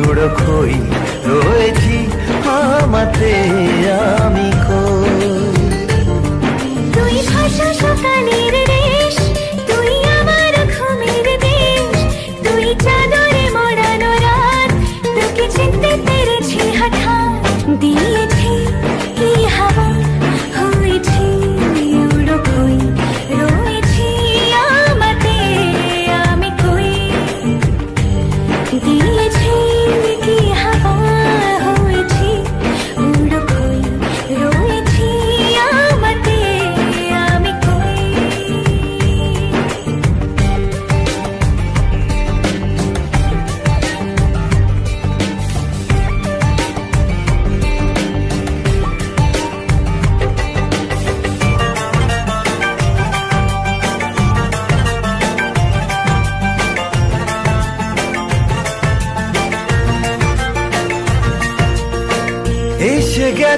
উড়ো খই রয়েছি আমাতে আমি।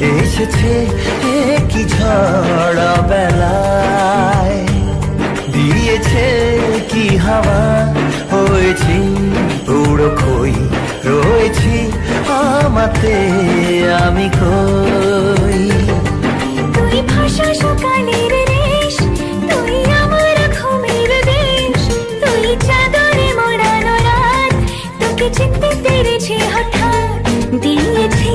এসেছে কি ঝড় বেলায়। দিয়েছে কি হাওয়া? হয়েছি উড়ো খই রয়েছি আমাতে আমি কই? দিয়েছি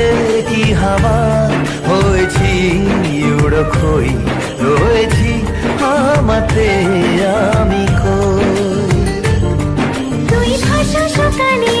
হাওয়া হয়েছি উড়ো খই রয়েছি আমাতে আমি কই? তুই ভাষা সকালের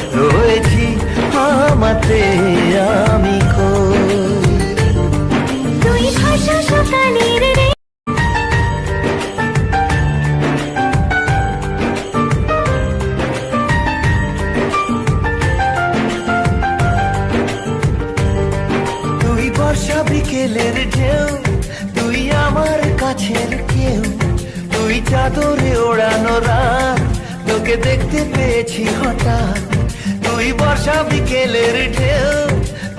রয়েছি আমাতে আমি তুই ভাষা সকালের তুই বর্ষা বিকেলের ঢেউ তুই আমার কাছের কেউ। তুই চাদরে ওড়ানো রাত তোকে দেখতে পেয়েছি হঠাৎ। তুই বর্ষা বিকেলের ঢেউ,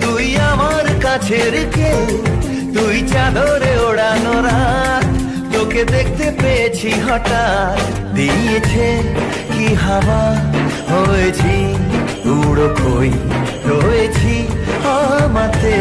তুই আমার কাছের কেউ, তুই চাদরে ওড়ানো রাত, তোকে দেখতে পেয়েছি হঠাৎ, দিয়েছে কি হাওয়া? হয়েছি উড়ো কই রয়েছি আমাতে।